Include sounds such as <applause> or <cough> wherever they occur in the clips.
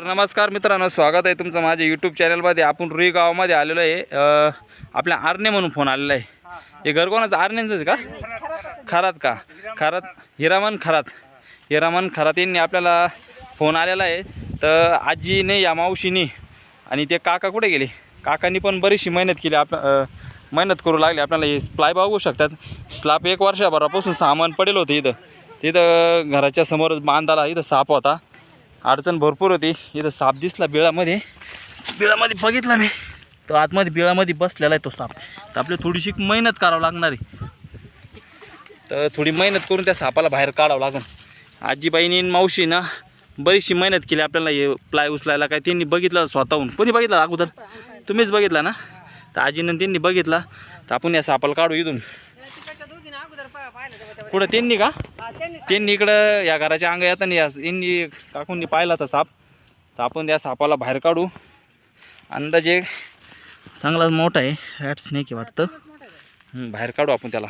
तर नमस्कार मित्रांनो स्वागत आहे तुमचं माझ्या यूट्यूब चॅनलमध्ये आपण रुई गावामध्ये आलेलो आहे. आपल्या आरणे म्हणून फोन आलेला आहे. हे घर कोणाचं? आरण्यांचंच का? खरात का? खरात हिरामन खरात. हिरामन खरात यांनी आपल्याला फोन आलेला आहे. तर आजीने या मावशीने आणि ते काका कुठे गेले? काकांनी पण बरीचशी मेहनत केली. आप मेहनत करू लागली. आपल्याला हे स्प्लाय बघू शकतात. स्लाप एक वर्षाभरापासून सामान पडेल होतं इथं. तिथं घराच्या समोर बांधाला इथं साप होता. अडचण भरपूर होती. इथं साप दिसला बिळामध्ये. बिळामध्ये बघितला मी. तो आतमध्ये बिळामध्ये बसलेला आहे तो साप. तर आपल्या थोडीशी मेहनत करावं लागणार आहे. तर थोडी मेहनत करून त्या सापाला बाहेर काढावं लागेल आजीबाईनी मावशी ना बरीचशी मेहनत केली. आपल्याला हे प्लाय उचलायला काय त्यांनी बघितलं स्वतःहून. कोणी बघितलं अगोदर? तुम्हीच बघितला ना? तर आजीनं त्यांनी बघितला. तर आपण या सापाला काढू इथून. कुठं त्यांनी का? त्यांनी इकडं या घराच्या अंग येताना या यांनी काकूंनी पाहिला तर साप. तर आपण त्या सापाला बाहेर काढू. अंदाजे चांगला मोठा आहे. रॅट स्नेक की वाटतं. बाहेर काढू आपण त्याला.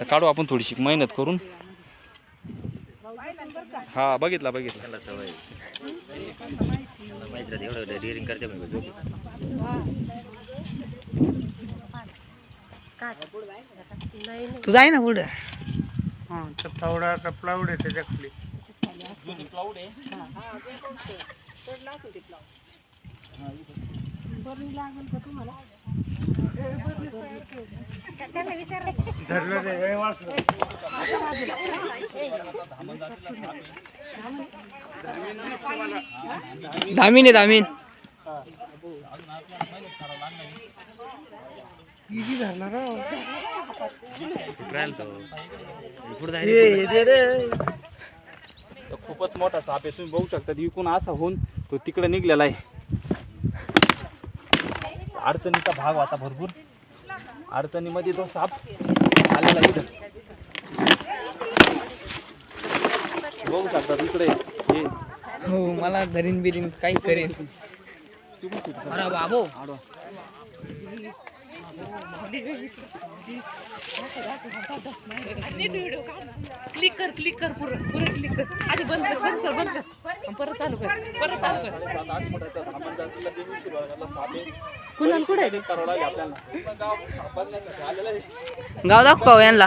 तर काढू आपण थोडीशी मेहनत करून. हा बघितला बघितला. तू जाय ना पुढं. हां तर तर प्लावड आहे त्याच्याखाली धरलं रे हे वाचलं धामीन आहे धामीन किती खूपच मोठा साप आहे. तुम्ही बघू शकता विकून असा होऊन तो तिकडे निघलेला आहे. अडचणीचा भाग होता भरपूर. अडचणीमध्ये तो साप आलेला आहे इथं. बघू शकता इकडे हे. हो मला धरीन बिरीन काही करेन अरे बाबो. क्लिक कर क्लिक कर पुरं पुरं क्लिक कर आधी बंद कर बंद कर बंद कर परत चालू कर परत चालू कर सात आहे कुणाल कुठे गाव दाखव यांना.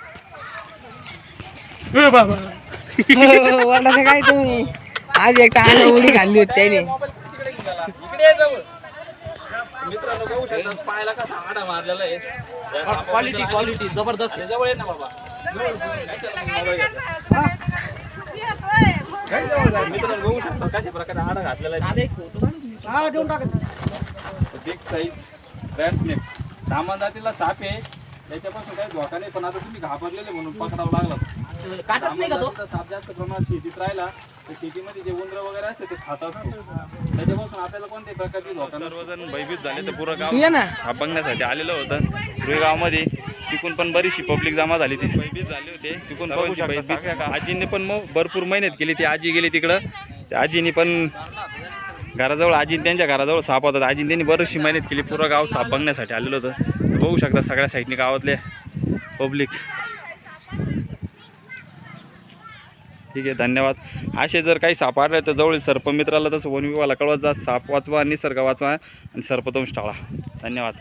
<laughs> वडिलाचं काय तुम्ही? आज एक टाळा उडी घालली होती त्याने. मित्रांनो बघू शकता पायाला कसा आडा मारलेला आहे. क्वालिटी क्वालिटी जबरदस्त. जवळ ये ना बाबा. मित्रांनो बघू शकता कशा प्रकारे आडा घातलेला आहे. हा बिग साईज जातीला साप आहे. त्याच्यापासून काही धोका नाही पण आता तुम्ही घाबरलेले म्हणून पकडावं लागलं. काटत नाही का तो? सामान्यतः साप जास्त प्रमाणात शेतीत राहिला तर शेतीमध्ये जे उंदर वगैरे असते ते खात असतो त्याच्यापासून आपल्याला कोणत्याही प्रकारची धोका सर्वजण भयभीत झाले तर पुरं ना. साप बघण्यासाठी आलेलं होतं. रुई गावामध्ये तिकून पण बरीचशी पब्लिक जमा झाली ती. भयभीत झाले होते. तिकून आजीने पण मग भरपूर मेहनत केली. ती आजी गेली तिकडं. त्या आजीने पण घराजवळ आजी त्यांच्या घराजवळ साप होता. आजीने त्यांनी बरीचशी मेहनत केली. पुरं गाव साप बघण्यासाठी आलेलं होतं. बघू शकता सगळ्या साईडने गावातले पब्लिक. ठीक आहे धन्यवाद. असे जर काही साप आढळले तर जवळ सर्पमित्राला तसं वन कळवत जा साप वाचवा निसर्ग वाचवा आणि सर्पदंश टाळा. धन्यवाद.